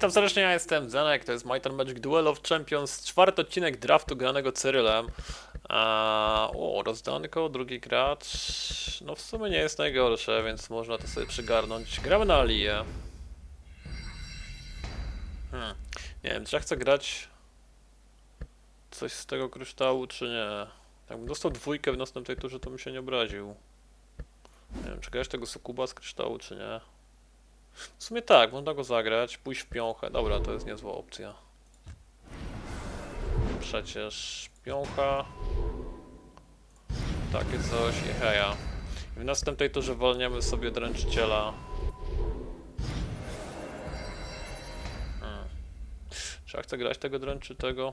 Witam serdecznie, ja jestem Zenek, to jest Turn Magic Duel of Champions, czwarty odcinek draftu granego Cyrylem. A, o, rozdanko, drugi gracz, no w sumie nie jest najgorsze, więc można to sobie przygarnąć. Gramy na Aliję. Hmm. Nie wiem, czy ja chcę grać coś z tego kryształu, czy nie. Jakbym dostał dwójkę w następnej turze, to bym się nie obraził. Nie wiem, czy grać tego sukuba z kryształu, czy nie. W sumie tak, można go zagrać, pójść w piąchę. Dobra, to jest niezła opcja. Przecież piącha. Takie coś i heja. W następnej turze wolniemy sobie dręczyciela. Hmm. Czy ja chcę grać tego dręczy tego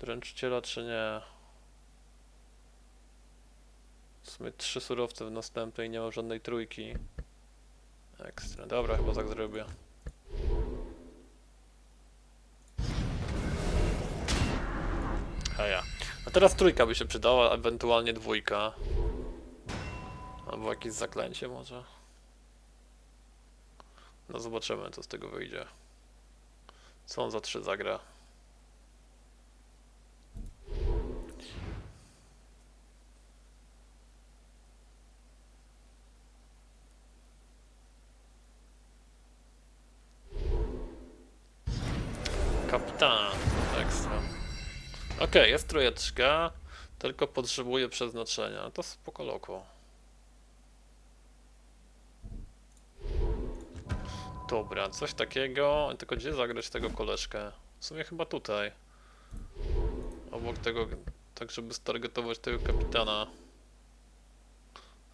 dręczyciela, czy nie? W sumie trzy surowce w następnej, nie ma żadnej trójki. Ekstra. Dobra, chyba tak zrobię. A ja. A teraz trójka by się przydała, ewentualnie dwójka. Albo jakieś zaklęcie może. No zobaczymy, co z tego wyjdzie. Co on za trzy zagra? Kapitana. Ekstra. Okej, jest trójeczka, tylko potrzebuje przeznaczenia. To spoko loko. Dobra, coś takiego. Tylko gdzie zagrać tego koleżkę? W sumie chyba tutaj. Obok tego, tak żeby stargetować tego kapitana.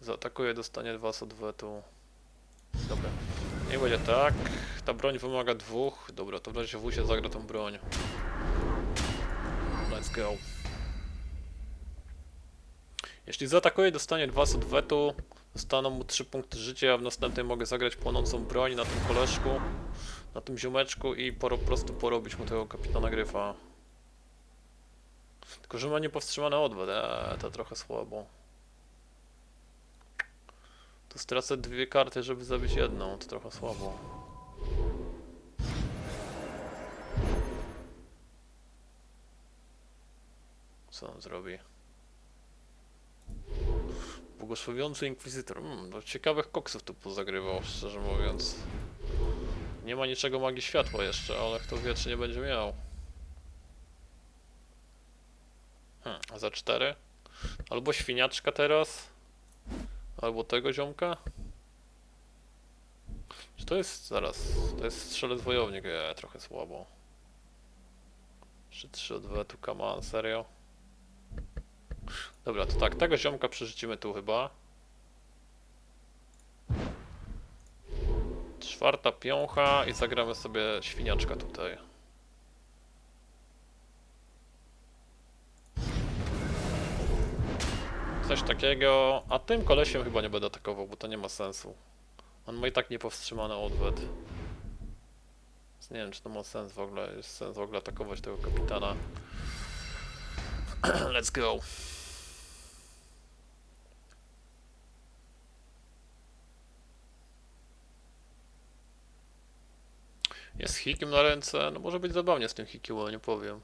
Zaatakuje, dostanie dwa z odwetu. Dobra. Nie będzie tak. Ta broń wymaga dwóch. Dobra, to w razie W się zagra tą broń. Let's go. Jeśli zaatakuje, dostanie dwa z odwetu. Dostaną mu 3 punkty życia, a w następnej mogę zagrać płonącą broń na tym koleżku, na tym ziomeczku i po prostu porobić mu tego kapitana gryfa. Tylko, że ma niepowstrzymany odwet, eee, to trochę słabo. To stracę dwie karty, żeby zabić jedną, to trochę słabo. Co on zrobi? Błogosławiący Inkwizytor. Hmm, no ciekawych koksów tu pozagrywał, szczerze mówiąc. Nie ma niczego magii światła jeszcze, ale kto wie, czy nie będzie miał. Hmm, za cztery? Albo świniaczka teraz, albo tego ziomka. Czy to jest, zaraz, to jest strzelec wojownik, e, trochę słabo. Jeszcze trzy odwetu, come on, serio? Dobra, to tak, tego ziomka przerzucimy tu chyba. Czwarta piącha i zagramy sobie świniaczka tutaj. Coś takiego, a tym kolesiem chyba nie będę atakował, bo to nie ma sensu. On ma i tak niepowstrzymany odwet. Więc nie wiem, czy to ma sens w ogóle, jest sens w ogóle atakować tego kapitana. Let's go. Jest hikiem na ręce, no może być zabawnie z tym hikiem, nie powiem.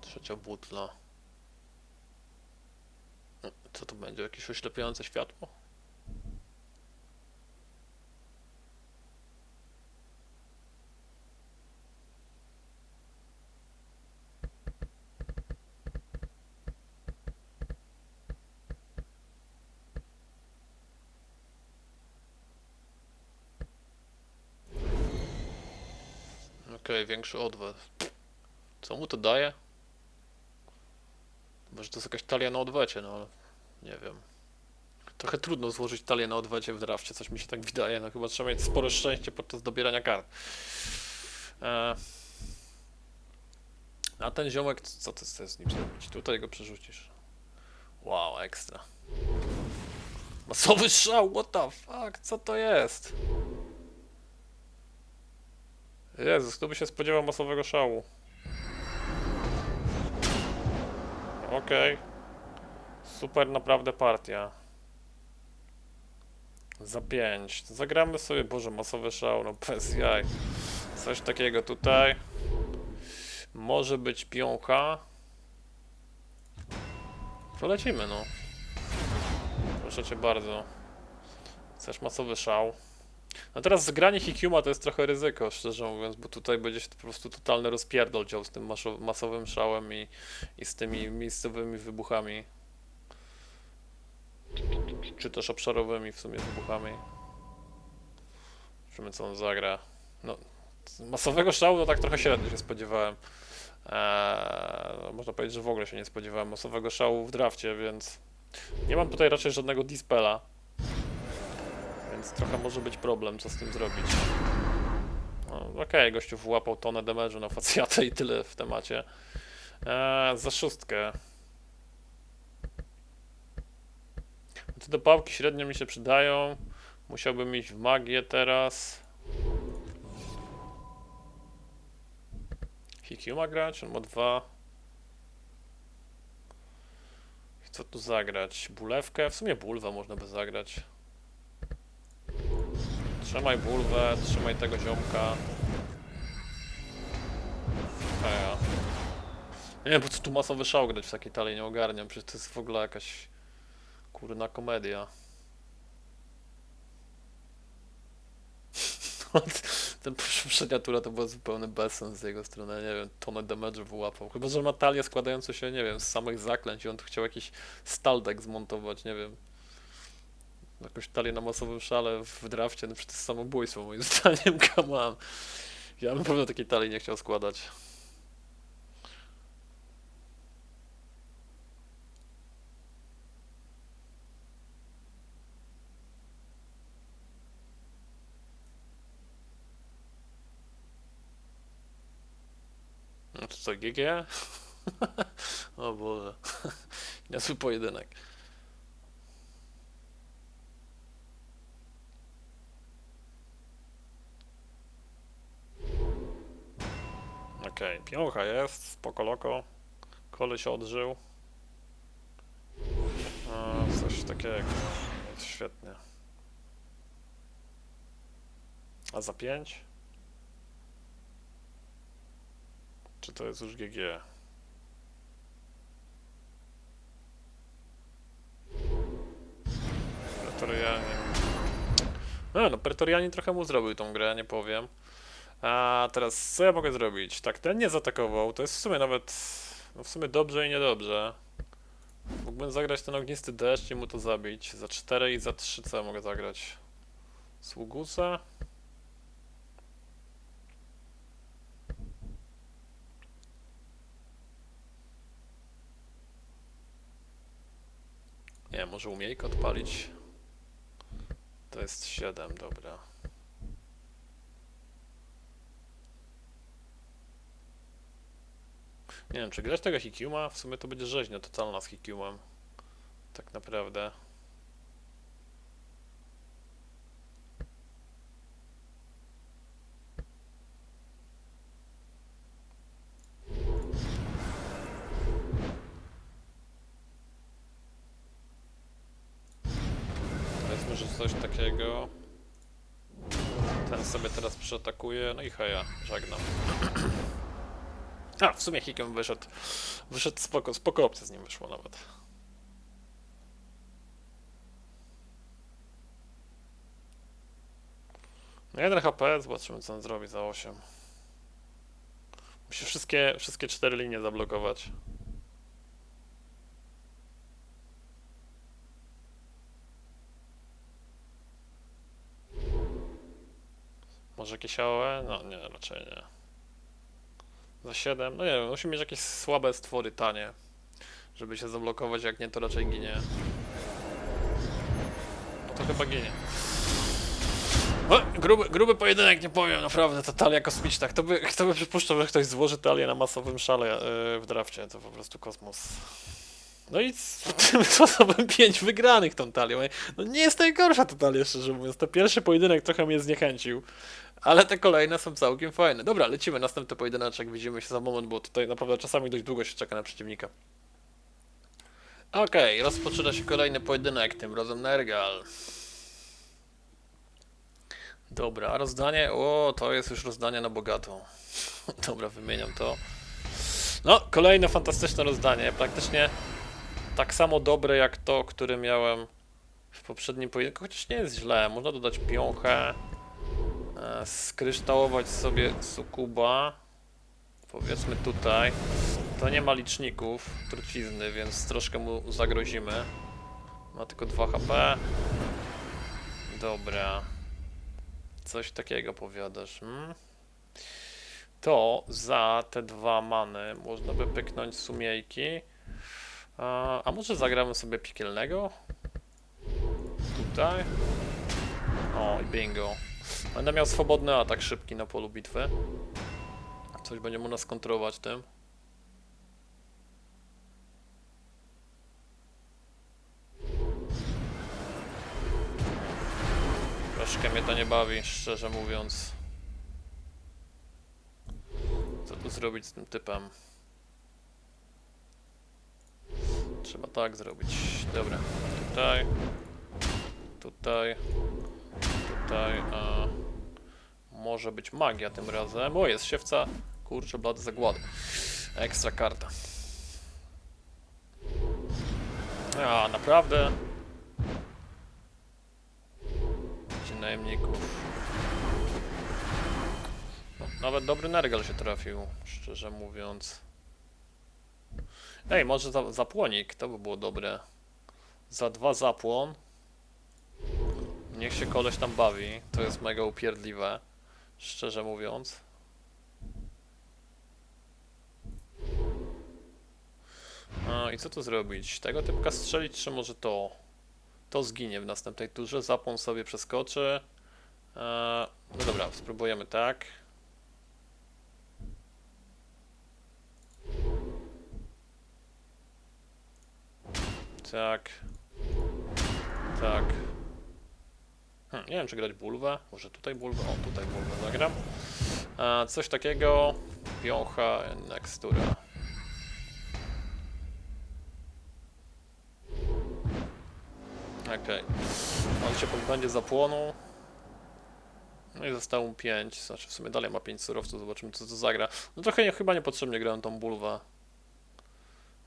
Trzecia butla. No, Co to będzie? Jakieś oślepiające światło? Okej, większy odwet. Co mu to daje? Może to jest jakaś talia na odwecie, no ale nie wiem. Trochę trudno złożyć talię na odwecie w drafcie, coś mi się tak wydaje. No chyba trzeba mieć spore szczęście podczas dobierania kart. Eee. A ten ziomek, co ty chcesz z nim zrobić? Tutaj go przerzucisz. Wow, ekstra. Masowy strzał, what the fuck, co to jest? Jezus, kto by się spodziewał masowego szału? Okej. Super naprawdę partia. Za 5. Zagramy sobie, boże, masowy szał, no bez jaj. Coś takiego tutaj. Może być piącha. To lecimy, no. Proszę cię bardzo. Chcesz masowy szał? No teraz zgranie Hikuma to jest trochę ryzyko, szczerze mówiąc, bo tutaj będzie się po prostu totalny rozpierdol dział z tym masowym szałem i, i z tymi miejscowymi wybuchami. Czy też obszarowymi w sumie wybuchami. Zobaczymy co on zagra. No, masowego szału to tak trochę średnio się spodziewałem. Eee, no, można powiedzieć, że w ogóle się nie spodziewałem masowego szału w drafcie, więc nie mam tutaj raczej żadnego dispela. Więc trochę może być problem, co z tym zrobić. No, Okej, gościu wyłapał tonę damage'u na facjatę i tyle w temacie. Eee, za szóstkę. Te dopałki średnio mi się przydają. Musiałbym iść w magię teraz. Hikuma grać? On ma dwa. Co tu zagrać? Bulewkę? W sumie bulwę można by zagrać. Trzymaj bulwę, trzymaj tego ziomka. A ja. Nie wiem, po co tu masowy szał grać w takiej talii, nie ogarniam. Przecież to jest w ogóle jakaś kurna komedia. Ten poprzednia tura to była zupełny bezsens z jego strony, nie wiem, tonę damage wyłapał. Chyba, że ma talię składającą się, nie wiem, z samych zaklęć i on tu chciał jakiś staldek zmontować, nie wiem. Jakąś talię na masowym szale w drafcie, no przecież to jest samobójstwo moim zdaniem, come on. Ja bym pewno takiej talii nie chciał składać. No to co, GG? o Boże. Niezły pojedynek. Okej, piącha jest, spoko loko. Koleś odżył. A, coś takiego. Świetnie. A za 5? Czy to jest już GG? Pretorianin. No, no, Pretorianin trochę mu zrobił tą grę, nie powiem. A teraz co ja mogę zrobić? Tak, ten nie zaatakował, to jest w sumie nawet, no w sumie dobrze i niedobrze. Mógłbym zagrać ten ognisty deszcz i mu to zabić. Za 4 i za 3 co ja mogę zagrać? Sługusa? Nie, może umiejkę odpalić. To jest 7, dobra. Nie wiem, czy grać tego Hikuma? W sumie to będzie rzeźnia totalna z Hikumem. Tak naprawdę. Powiedzmy, że coś takiego. Ten sobie teraz przeatakuje, no i heja, żegnam. A, w sumie Hikem wyszedł. Wyszedł spoko, spoko opcja z nim wyszło nawet. 1 HP, zobaczymy co on zrobi za 8. Musi wszystkie, wszystkie cztery linie zablokować. Może jakieś AOE? No nie, raczej nie. Za 7? No nie wiem, musi mieć jakieś słabe stwory tanie, żeby się zablokować, jak nie to raczej ginie. No to chyba ginie. O, gruby, gruby pojedynek, nie powiem, naprawdę, ta talia kosmiczna. Kto by, kto by przypuszczał, że ktoś złoży talię na masowym szale yy, w drafcie, to po prostu kosmos. No i z tym sposobem 5 wygranych tą talią. No nie jest najgorsza ta talia, szczerze mówiąc. Ten pierwszy pojedynek trochę mnie zniechęcił. Ale te kolejne są całkiem fajne. Dobra, lecimy. Następny pojedyneczek. Widzimy się za moment, bo tutaj naprawdę czasami dość długo się czeka na przeciwnika. Okej, rozpoczyna się kolejny pojedynek, tym razem Nergal. Dobra, rozdanie. O, to jest już rozdanie na bogato. Dobra, wymieniam to. No, kolejne fantastyczne rozdanie. Praktycznie tak samo dobre jak to, które miałem w poprzednim pojedynku, chociaż nie jest źle. Można dodać piąchę, skryształować sobie sukuba. Powiedzmy tutaj. To nie ma liczników trucizny, więc troszkę mu zagrozimy. Ma tylko 2 HP. Dobra. Coś takiego powiadasz. Hmm? To za te dwa many można by pyknąć sumiejki. A, a może zagramy sobie piekielnego? Tutaj. O, i bingo. Będę miał swobodny atak szybki na polu bitwy. Coś będzie można skontrować tym. Troszkę mnie to nie bawi, szczerze mówiąc. Co tu zrobić z tym typem? Trzeba tak zrobić. Dobra. Tutaj. Tutaj. Tutaj. A... Może być magia tym razem. O, jest siewca. Kurczę, blady zagłady. Ekstra karta. A, naprawdę? Ci najemników. No, nawet dobry Nergal się trafił, szczerze mówiąc. Ej, może za, zapłonik, to by było dobre. Za dwa zapłon. Niech się koleś tam bawi, to jest mega upierdliwe, szczerze mówiąc. A, i co tu zrobić? Tego typka strzelić, czy może to? To zginie w następnej turze, zapłon sobie przeskoczy. Eee, no dobra, spróbujemy tak. Tak. Tak. Hm, nie wiem, czy grać bulwę. Może tutaj bulwę? O, tutaj bulwę zagram. E, coś takiego. Piącha, nekstura. Okej. On się pozbędzie zapłonu. No i zostało mu 5. Znaczy w sumie dalej ma 5 surowców, zobaczymy co to zagra. No trochę nie, chyba niepotrzebnie grałem tą bulwę.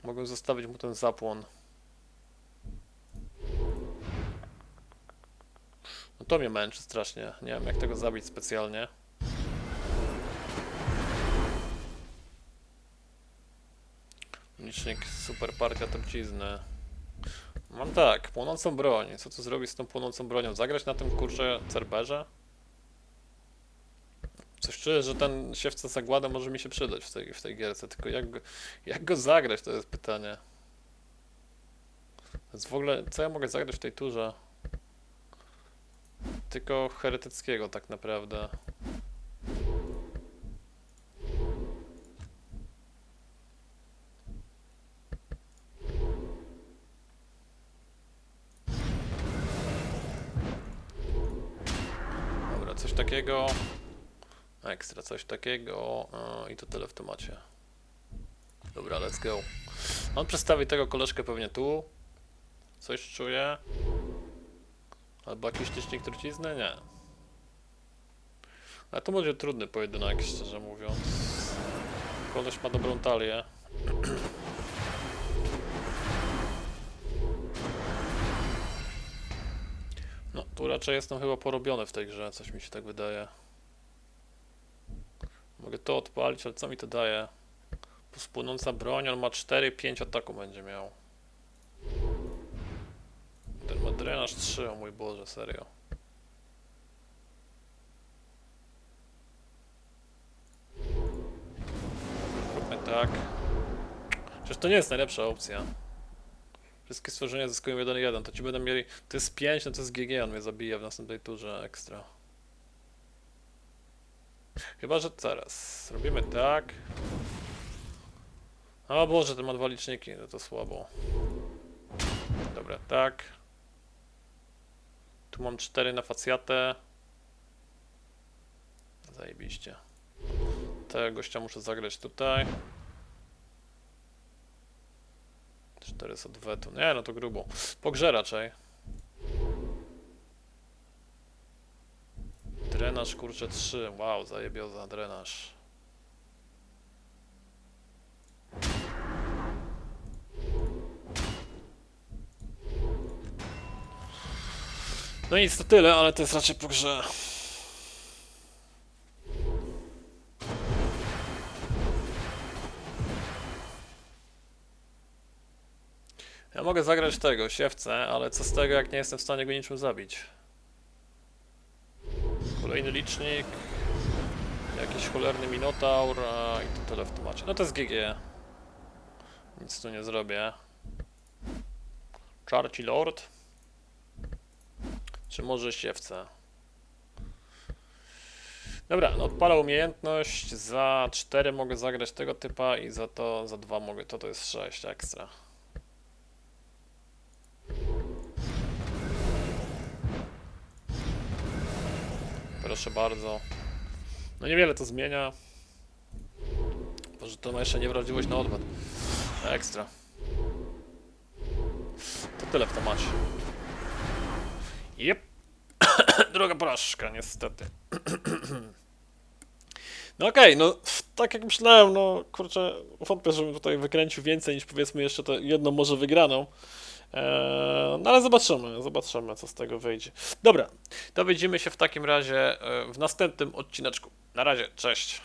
Mogłem zostawić mu ten zapłon. No to mnie męczy strasznie. Nie wiem jak tego zabić specjalnie. Licznik super partia trucizny. Mam tak, płonącą broń. Co tu zrobić z tą płonącą bronią? Zagrać na tym kurczę cerberze? Coś czuję, że ten siewca zagłada może mi się przydać w tej, w tej gierce, tylko jak go, jak go zagrać to jest pytanie. Więc w ogóle, co ja mogę zagrać w tej turze? Tylko heretyckiego tak naprawdę. Dobra, coś takiego. Ekstra, coś takiego. e, I to tyle w temacie. Dobra, let's go. On przedstawi tego koleżkę pewnie tu. Coś czuję. Albo jakiś licznik trucizny? Nie. Ale to będzie trudny pojedynek, szczerze mówiąc. Koleś ma dobrą talię. No, tu raczej jestem chyba porobiony w tej grze, coś mi się tak wydaje. Mogę to odpalić, ale co mi to daje? Spłynąca broń, on ma 4-5 ataku będzie miał. Ten ma drenaż 3, o mój Boże, serio. Róbmy tak. Przecież to nie jest najlepsza opcja. Wszystkie stworzenia zyskują 1-1, to ci będą mieli... To jest 5, no to jest GG, on mnie zabija w następnej turze ekstra. Chyba, że teraz. Robimy tak. O Boże, ten ma dwa liczniki, no to słabo. Dobra, tak. Tu mam 4 na facjatę. Zajebiście. Tego gościa muszę zagrać tutaj. 4 z odwetu. Nie, no to grubo. Po grze raczej. Drenaż, kurczę, 3. Wow, zajebioza, drenaż. No nic, to tyle, ale to jest raczej po grze. Ja mogę zagrać tego, siewcę, ale co z tego, jak nie jestem w stanie go niczym zabić? Kolejny licznik. Jakiś cholerny minotaur a, i to tyle w temacie. No to jest GG. Nic tu nie zrobię. Czarci Lord. Czy może siewce? Dobra, no odpalę umiejętność. Za 4 mogę zagrać tego typa i za to, za 2 mogę, to to jest 6 ekstra. Proszę bardzo. No niewiele to zmienia. Może to ma jeszcze niewrażliwość na odwet. Ekstra. To tyle w temacie. Jep. Droga porażka, niestety. No okej, no tak jak myślałem, no kurczę, wątpię, żebym tutaj wykręcił więcej niż powiedzmy jeszcze to jedną może wygraną. Eee, no ale zobaczymy, zobaczymy co z tego wyjdzie. Dobra, to widzimy się w takim razie e, w następnym odcineczku. Na razie, cześć.